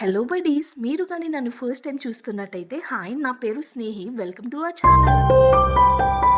Hello buddies మీరు కానీ నన్ను ఫస్ట్ టైం చూస్తున్నట్టయితే హాయ్ నా పేరు Snehi. Welcome to our channel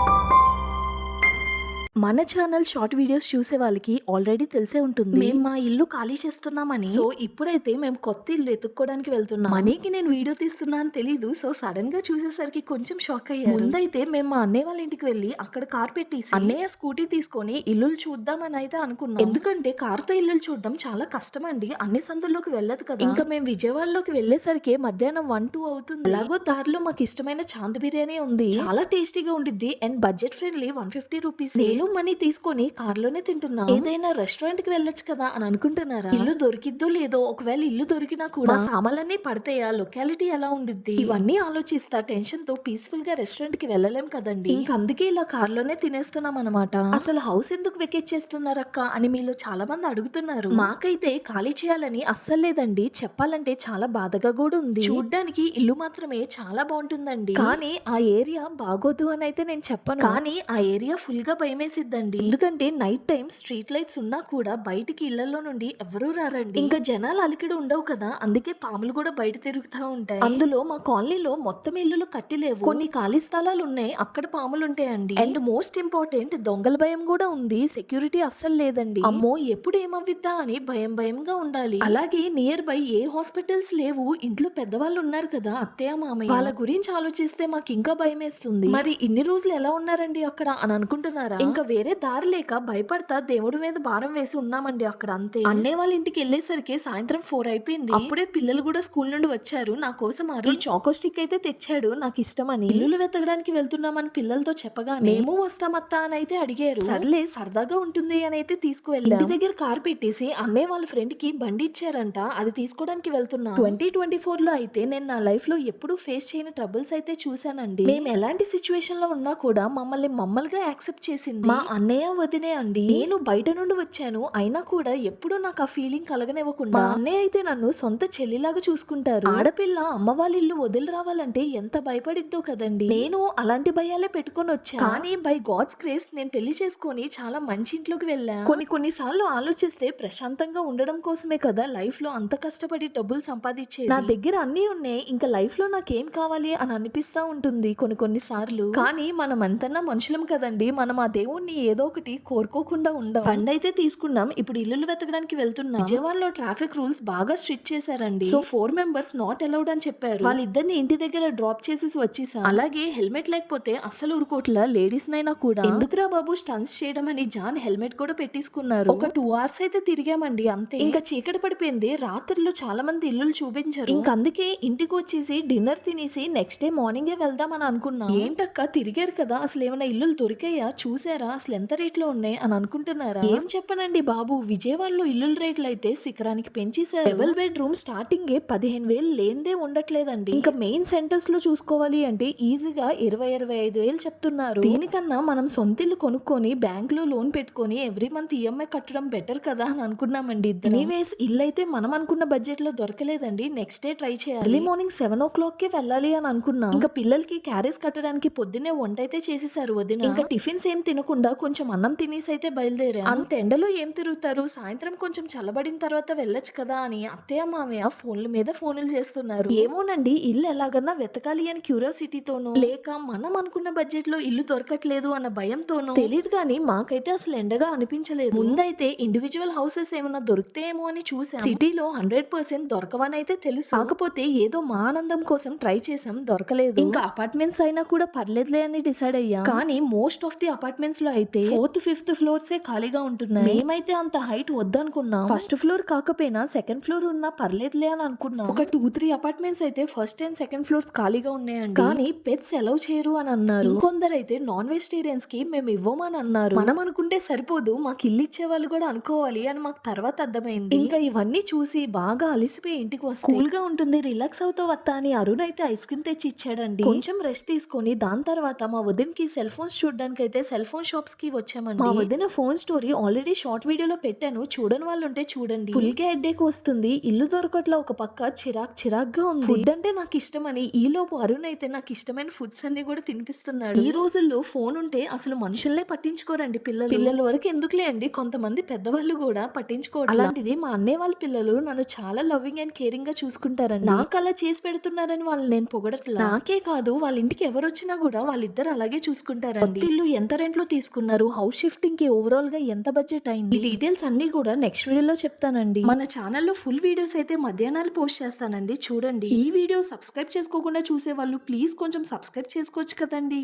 మన ఛానల్ షార్ట్ వీడియోస్ చూసే వాళ్ళకి ఆల్రెడీ తెలిసే ఉంటుంది. మేము మా ఇల్లు ఖాళీ చేస్తున్నామని. సో ఇప్పుడైతే మేము కొత్త ఇల్లు ఎత్తుక్కోవడానికి వెళ్తున్నాం. మనీకి నేను వీడియో తీస్తున్నా అని తెలీదు. సో సడన్గా చూసేసరికి కొంచెం షాక్ అయ్యారు. ముందైతే మేము మా అన్నయ్య వాళ్ళ ఇంటికి వెళ్ళి అక్కడ కార్ పెట్టేసి అన్నయ్య స్కూటీ తీసుకొని ఇల్లులు చూద్దామని అయితే అనుకున్నాం. ఎందుకంటే కార్తో ఇల్లులు చూడడం చాలా కష్టం అండి అన్ని సందుల్లోకి వెళ్ళదు కదా. ఇంకా మేము విజయవాడలోకి వెళ్ళేసరికి మధ్యాహ్నం వన్ టూ అవుతుంది. ఎలాగో దారిలో మాకు ఇష్టమైన చాంద్ బిర్యానీ ఉంది. చాలా టేస్టీగా ఉండిద్ది. And budget friendly one fifty rupees నేను మనీ తీసుకొని కార్లోనే తింటున్నా. ఏదైనా రెస్టారెంట్కి వెళ్ళొచ్చు కదా అని అనుకుంటున్నారా? ఇల్లు దొరికిద్దో లేదో ఒకవేళ ఇల్లు దొరికినా కూడా సామాన్లన్నీ పడతాయా? లొకాలిటీ ఎలా ఉండిద్ది? ఇవన్నీ ఆలోచిస్తా టెన్షన్తో పీస్ఫుల్గా రెస్టారెంట్కి వెళ్ళలేం కదండి. అందుకే ఇలా కార్లోనే తినేస్తున్నాం అనమాట అసలు హౌస్ ఎందుకు వెకెట్ చేస్తున్నారక్క అని మీలో చాలా మంది అడుగుతున్నారు. మాకైతే ఖాళీ చేయాలని అస్సలు లేదండి. చెప్పాలంటే చాలా బాధగా కూడా ఉంది. చూడ్డానికి ఇల్లు మాత్రమే చాలా బాగుంటుందండి. కానీ ఆ ఏరియా బాగోదు అని అయితే నేను చెప్పను. కానీ ఆ ఏరియా ఫుల్గా భయమేసిద్దండి ఎందుకంటే నైట్ టైం స్ట్రీట్ లైట్స్ ఉన్నా కూడా బయటికి ఇళ్ళలో నుండి ఎవరూ రారండి. ఇంకా జనాలు అలికిడి ఉండవు కదా. అందుకే పాములు కూడా బయట తిరుగుతా ఉంటాయి. అందులో మా కాలనీలో మొత్తం ఇల్లులు కట్టిలేవు. కొన్ని ఖాళీ స్థలాలు ఉన్నాయి. అక్కడ పాములు ఉంటాయండి. అండ్ మోస్ట్ ఇంపార్టెంట్ దొంగల భయం కూడా ఉంది. సెక్యూరిటీ అస్సలు లేదండి. అమ్మో ఎప్పుడు ఏమవ్విద్దా అని భయం భయంగా ఉండాలి. అలాగే నియర్ బై ఏ హాస్పిటల్స్ లేవు ఇంట్లో పెద్దవాళ్ళు ఉన్నారు కదా అత్తయ్య మామయ్య. వాళ్ళ గురించి ఆలోచిస్తే మాకు ఇంకా భయం వేస్తుంది మరి ఇన్ని రోజులు ఎలా ఉన్నారండి అక్కడ అని అనుకుంటున్నారా? ఇంకా వేరే దారి లేక భయపడతా దేవుడి మీద భారం వేసి ఉన్నామండి అక్కడ అంతే. అన్నయ్య వాళ్ళ ఇంటికి వెళ్ళేసరికి సాయంత్రం ఫోర్ అయిపోయింది. అప్పుడే పిల్లలు కూడా స్కూల్ నుండి వచ్చారు. నా కోసం ఈ చాకో స్టిక్ అయితే తెచ్చాడు. నాకు ఇష్టమని. ఇల్లులు వెతకడానికి వెళ్తున్నామని పిల్లలతో చెప్పగానే మేము వస్తామత్తా అని అయితే అడిగారు. సర్లే సరదాగా ఉంటుంది అని అయితే తీసుకువెళ్ళాం. ఇంటి దగ్గర కార్ పెట్టేసి అన్నయ్య వాళ్ళ ఫ్రెండ్కి బండి ఇచ్చారంట. అది తీసుకోవడానికి వెళ్తున్నా. ట్వంటీ ట్వంటీ ఫోర్లో అయితే నేను నా లైఫ్లో ఎప్పుడూ ఫేస్ చేయని ట్రబుల్స్ అయితే చూసానండి మేము ఎలాంటి సిచ్యువేషన్లో ఉన్నా కూడా మమ్మల్ని మమ్మల్గా యాక్సెప్ట్ చేసింది. మా అన్నయ్య వదినే అండి. నేను బయట నుండి వచ్చాను. అయినా కూడా ఎప్పుడూ నాకు ఆ ఫీలింగ్ కలగనివ్వకుండా. అన్నయ్య అయితే నన్ను సొంత చెల్లిలాగా చూసుకుంటారు. ఆడపిల్ల అమ్మ వాళ్ళ ఇల్లు వదిలి రావాలంటే ఎంత భయపడిద్దో కదండి. నేను అలాంటి భయాలే పెట్టుకొని వచ్చా. కానీ బై గాడ్స్ గ్రేస్ నేను పెళ్ళి చేసుకొని చాలా మంచి ఇంట్లోకి వెళ్ళాను కొన్ని కొన్నిసార్లు ఆలోచిస్తే ప్రశాంతంగా ఉండడం కోసమే కదా లైఫ్లో అంత కష్టపడి డబ్బులు సంపాదించే నా దగ్గర అన్ని ఉన్నాయి. ఇంకా లైఫ్లో నాకేం కావాలి అని అనిపిస్తా ఉంటుంది కొన్ని కొన్ని సార్లు. కానీ మనం ఎంతన్నా మనుషులం కదండి. మనం ఆ దేవుణ్ణి ఏదో ఒకటి కోరుకోకుండా ఉండం. అయితే తీసుకున్నాం. ఇప్పుడు ఇల్లులు వెతకడానికి వెళ్తున్నాం. విజయవాడలో ట్రాఫిక్ రూల్స్ బాగా స్ట్రిక్ట్ చేశారండి. So four members not allowed అని చెప్పారు. వాళ్ళిద్దరిని ఇంటి దగ్గర డ్రాప్ చేసేసి వచ్చేసాం. అలాగే హెల్మెట్ లేకపోతే అసలు ఊరుకోట్ల లేడీస్ నైనా కూడా. ఎందుకురా బాబు స్టన్స్ చేయడం అని జాన్ హెల్మెట్ కూడా పెట్టేసుకున్నారు. ఒక టూ అవర్స్ అయితే తిరిగామండి అంతే. ఇంకా చీకటి పడిపోయింది. రాత్రిలో చాలా మంది ఇల్లులు చూపించారు. ఇంకా అందుకే ఇంటికి వచ్చేసి డిన్నర్ తినేసి నెక్స్ట్ డే మార్నింగే వెళ్దామని అనుకున్నాం. ఏంటక్క తిరిగారు కదా. అసలు ఏమైనా ఇల్లులు దొరికాయా? చూసారా? అసలు ఎంత రేట్లో ఉన్నాయి అని అనుకుంటున్నారా? ఏం చెప్పనండి బాబు. విజయవాడలో ఇల్లుల రేట్లు అయితే శిఖరానికి పెంచేసారు డబుల్ బెడ్రూమ్ స్టార్టింగ్ పదిహేను వేలు లేనిదే ఉండట్లేదండి. ఇంకా మెయిన్ సెంటర్స్లో చూసుకోవాలి అంటే ఈజీగా ఇరవై ఇరవై ఐదు వేలు చెప్తున్నారు. దీనికన్నా మనం సొంత ఇల్లు కొనుక్కొని బ్యాంక్లో లోన్ పెట్టుకొని ఎవ్రీ మంత్ ఈఎంఐ కట్టడం బెటర్ కదా అని అనుకున్నామండి. ఎనీవేస్ ఇల్లు అయితే మనం అనుకున్న బడ్జెట్లో దొరకలేదండి. నెక్స్ట్ డే ట్రై చేయాలి. ఎర్లీ మార్నింగ్ సెవెన్ ఓ క్లాక్కి వెళ్ళాలి అని అనుకున్నాం. ఇంకా పిల్లలకి క్యారేజ్ కట్టడానికి పొద్దున్నే వంట అయితే చేసేసారు వదిన. ఇంకా టిఫిన్స్ ఏం తినకుండా కొంచెం అన్నం తినేసి అయితే బయలుదేరా అంత ఎండలో ఏం తిరుగుతారు? సాయంత్రం కొంచెం చల్లబడిన తర్వాత వెళ్ళొచ్చు కదా అని అత్తయ్య మామయ్య ఫోన్ల మీద ఫోన్లు చేస్తున్నారు. ఏమోనండి ఇల్లు ఎలాగన్నా వెతకాలి అని క్యూరియాసిటీతోనూ లేక మనం అనుకున్న బడ్జెట్లో ఇల్లు దొరకట్లేదు అన్న భయంతోనూ? తెలియదు కానీ మాకైతే అసలు ఎండగా అనిపించలేదు. ముందైతే ఇండివిజువల్ హౌసెస్ ఏమన్నా దొరుకుతాయేమో అని చూసాం సిటీలో హండ్రెడ్ పర్సెంట్ దొరకవని అయితే తెలుసు. కాకపోతే ఏదో మా ఆనందం కోసం ట్రై చేసాం దొరకలేదు. ఇంకా అపార్ట్మెంట్స్ అయినా కూడా పర్లేదులే అని డిసైడ్ అయ్యాం. కానీ మోస్ట్ ఆఫ్ ది అపార్ట్మెంట్స్లో అయితే ఫోర్త్ ఫిఫ్త్ ఫ్లోర్స్ ఏ ఖాళీగా ఉంటున్నాయి. మేమైతే అంత హైట్ వద్దనుకున్నాం. ఫస్ట్ ఫ్లోర్ కాకపోయినా సెకండ్ ఫ్లోర్ ఉన్నా పర్లేదులే అని అనుకున్నాం. ఒక టూ త్రీ అపార్ట్మెంట్స్ అయితే ఫస్ట్ అండ్ సెకండ్ ఫ్లోర్స్ ఖాళీగా ఉన్నాయండి. కానీ పెట్స్ ఎలవ్ చేయరు అని అన్నారు. ఇంకొందరు అయితే నాన్ వెజిటేరియన్స్కి మేము ఇవ్వమని అన్నారు. మనం అనుకుంటే సరిపోదు మాకు ఇల్లు ఇచ్చే వాళ్ళు కూడా అనుకోవాలి అని మాకు తర్వాత అర్థమైంది. ఇంకా ఇవన్నీ చూసి బాగా అలిసిపోయి ఇంటికి వస్తే కూల్గా ఉంటుంది రిలాక్స్ అవుతావు వత్తా అని అరుణ్ అయితే ఐస్ క్రీమ్ తెచ్చి ఇచ్చాడండి. కొంచెం రెస్ట్ తీసుకొని దాని తర్వాత మా వదిన్కి సెల్ ఫోన్స్ చూడడానికి అయితే సెల్ ఫోన్ షాప్స్కి వచ్చామండి. మా వదిన ఫోన్ స్టోరీ ఆల్రెడీ షార్ట్ వీడియోలో పెట్టాను. చూడని వాళ్ళు ఉంటే చూడండి. ఫుల్గా హెడ్ఏక్ వస్తుంది. ఇల్లు దొరకట్లా ఒక పక్క చిరాక్ చిరాక్గా ఉంది. ఫుడ్ అంటే నాకు ఇష్టమని ఈ లోపు అరుణ్ అయితే నాకు ఇష్టమైన ఫుడ్స్ అన్ని కూడా తినిపిస్తున్నాడు. ఈ రోజుల్లో ఫోన్ ఉంటే అసలు మనుషుల్నే పట్టించుకోరండి పిల్లలు. పిల్లల వరకు ఎందుకులే అండి? కొంతమంది పెద్దవాళ్ళు కూడా పట్టించుకోవట్లేదు అలాంటిది మా అన్నయ్య వాళ్ళ పిల్లలు నన్ను చాలా లవ్వింగ్ అండ్ కేరింగ్గా చూసుకుంటారండి. నాకు అలా చేసి పెడుతున్నారని వాళ్ళు నేను పొగడట్లా? నాకే కాదు. వాళ్ళ ఇంటికి ఎవరు వచ్చినా కూడా వాళ్ళిద్దరు అలాగే చూసుకుంటారండి. ఇల్లు ఎంత రెంట్లో తీసుకున్నారు? హౌస్ షిఫ్టింగ్కి ఓవరాల్గా ఎంత బడ్జెట్ అయింది? ఈ డీటెయిల్స్ అన్ని కూడా నెక్స్ట్ వీడియోలో చెప్తానండి. మన ఛానల్లో ఫుల్ వీడియోస్ అయితే మధ్యాహ్నాలు పోస్ట్ చేస్తానండి. చూడండి. ఈ వీడియో సబ్స్క్రైబ్ చేసుకోకుండా చూసే వాళ్ళు ప్లీజ్ కొంచెం సబ్స్క్రైబ్ చేసుకోవచ్చు కదండి.